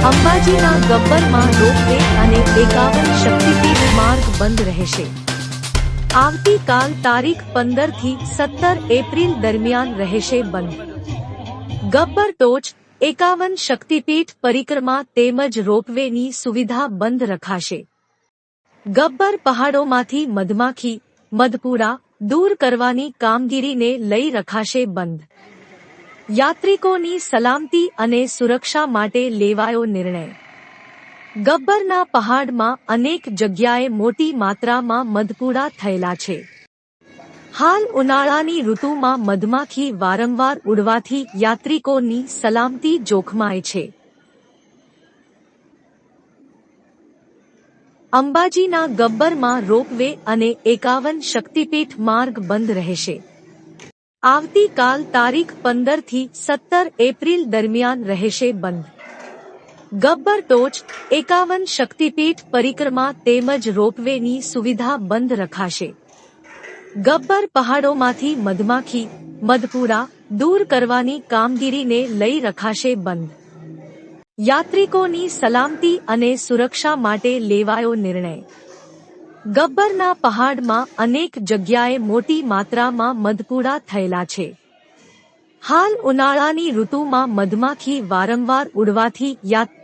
અંબાજીના ગબ્બરમાં ropeway અને એકાવન શક્તિપીઠ માર્ગ બંધ રહેશે. આવતીકાલ તારીખ પંદરથી સત્તર એપ્રિલ દરમિયાન રહેશે બંધ. ગબ્બર ટોચ, એકાવન શક્તિપીઠ પરિક્રમા તેમજ રોપવેની સુવિધા બંધ રખાશે. ગબ્બર પહાડોમાંથી મધમાખી, મધપુરા દૂર કરવાની કામગીરીને લઈ રખાશે બંધ. યાત્રિકોની સલામતી અને સુરક્ષા માટે લેવાયો નિર્ણય. ગબ્બરના પહાડમાં અનેક જગ્યાએ મોટી માત્રામાં મધપૂડા થયેલા છે. હાલ ઉનાળાની ઋતુમાં મધમાખી વારંવાર ઉડવાથી યાત્રિકોની સલામતી જોખમાય છે. અંબાજીના ગબ્બરમાં રોપવે અને એકાવન શક્તિપીઠ માર્ગ બંધ રહેશે. આવતીકાલ તારીખ પંદરથી સત્તર એપ્રિલ દરમિયાન રહેશે બંધ. ગબ્બર ટોચ, એકાવન શક્તિપીઠ પરિક્રમા તેમજ રોપવેની સુવિધા બંધ રખાશે. ગબ્બર પહાડોમાંથી મધમાખી, મધપુરા દૂર કરવાની કામગીરીને લઈ રખાશે બંધ. યાત્રિકોની સલામતી અને સુરક્ષા માટે લેવાયો નિર્ણય. ગબ્બરના પહાડમાં અનેક જગ્યાએ મોટી માત્રામાં મધપૂડા થયેલા છે. હાલ ઉનાળાની ઋતુમાં મધમાખી વારંવાર ઉડવાથી યાત્રી